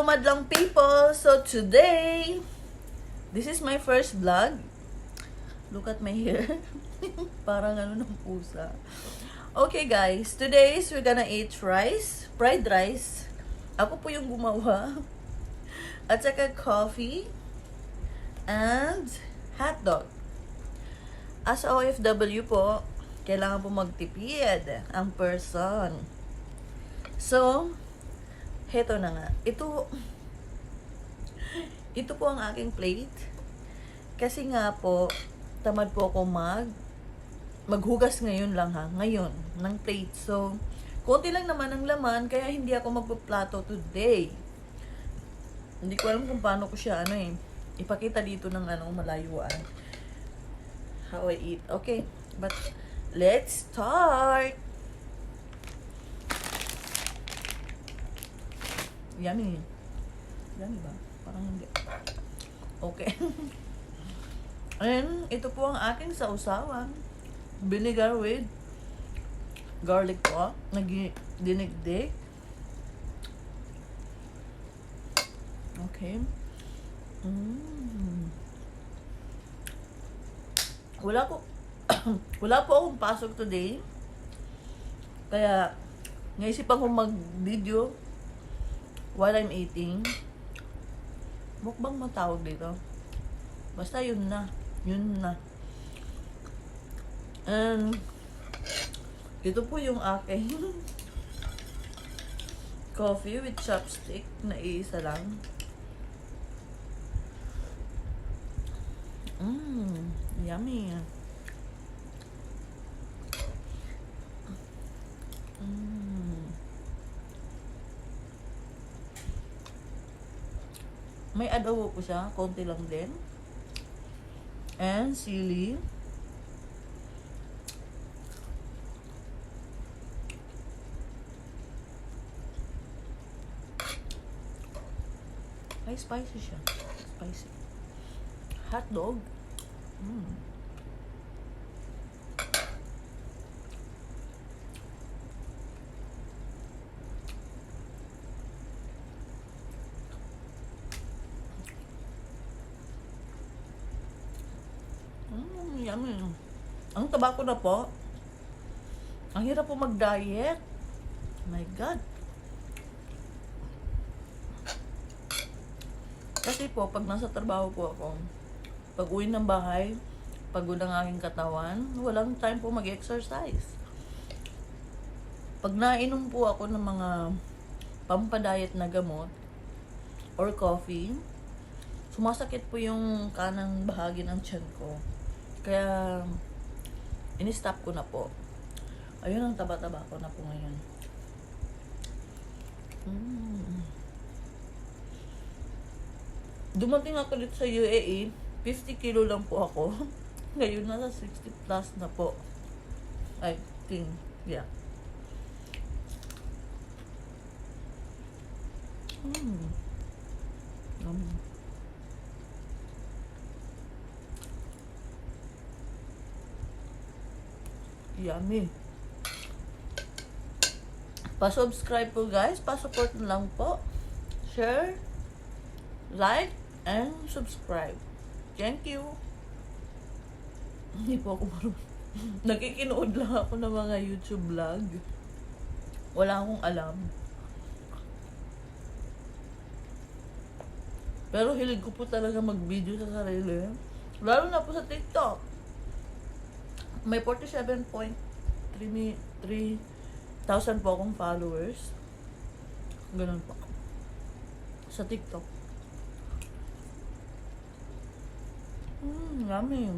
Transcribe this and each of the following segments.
Hello, madlang people! So, today, this is my first vlog. Look at my hair. Parang ano ng pusa. Okay, guys. Today, we're gonna eat rice. Fried rice. Ako po yung gumawa. At saka coffee. And hot dog. As OFW po, kailangan po magtipid ang person. So, heto na nga. Ito, ito po ang aking plate. Kasi nga po, tamad po ako mag, maghugas ngayon lang ha, ngayon, ng plate. So, konti lang naman ang laman, kaya hindi ako magpaplato today. Hindi ko alam kung paano ko siya, ano eh, ipakita dito ng ano, malayuan. How I eat. Okay, but let's start! Yummy. Yummy ba? Parang hindi. Okay. And ito po ang aking sausawan. Vinegar with garlic po. Nag dinigdig. Okay. Mm. Wala ko wala po akong pasok today. Kaya naisipan kong mag-video while I'm eating. Mukbang matawag dito. Basta yun na. Yun na. And, ito po yung aking coffee with chopstick na iisa lang. Mmm, yummy. May adobo po siya, konti lang din. And sili. Ay, spicy siya. Spicy. Hot dog. Mm. Mm, yummy. Ang taba ko na po. Ang hirap po mag-diet. My God. Kasi po, pag nasa trabaho po ako, pag uwi ng bahay, pagod ang aking katawan, walang time po mag-exercise. Pag nainom po ako ng mga pampadayet na gamot or coffee, sumasakit po yung kanang bahagi ng tiyan ko. Kaya, in-stop ko na po. Ayun ang taba-taba ko na po ngayon. Mm. Dumating ako dito sa UAE, 50 kilo lang po ako. Ngayon nasa 60 plus na po. I think, yeah. Mm. Um. Yummy. Pa-subscribe po guys. Pa-support lang po. Share, like, and subscribe. Thank you. Hindi po ako marunong. Nakikinood lang ako ng mga YouTube vlog. Wala akong alam. Pero hilig ko po talaga mag-video sa sarili. Lalo na po sa TikTok. May 47.3 mi- 3,000 po akong followers. Ganun po. Sa TikTok. Mmm, yummy.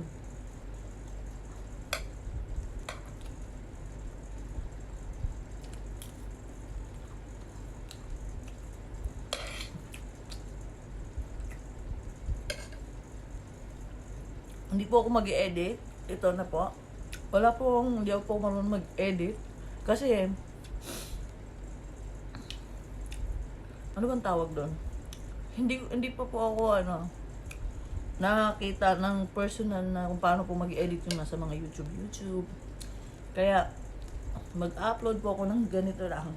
Hindi po ako mag-edit. Ito na po. Wala po, hindi ako po marunong mag-edit. Kasi, ano bang tawag doon? Hindi, hindi pa po ako, ano, nakakita ng personal na kung paano po mag-edit yung nasa mga YouTube, YouTube. Kaya, mag-upload po ako ng ganito lang.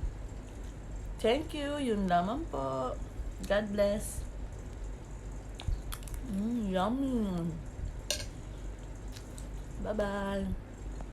Thank you, yun lamang po. God bless. Mm, yummy. Bye-bye.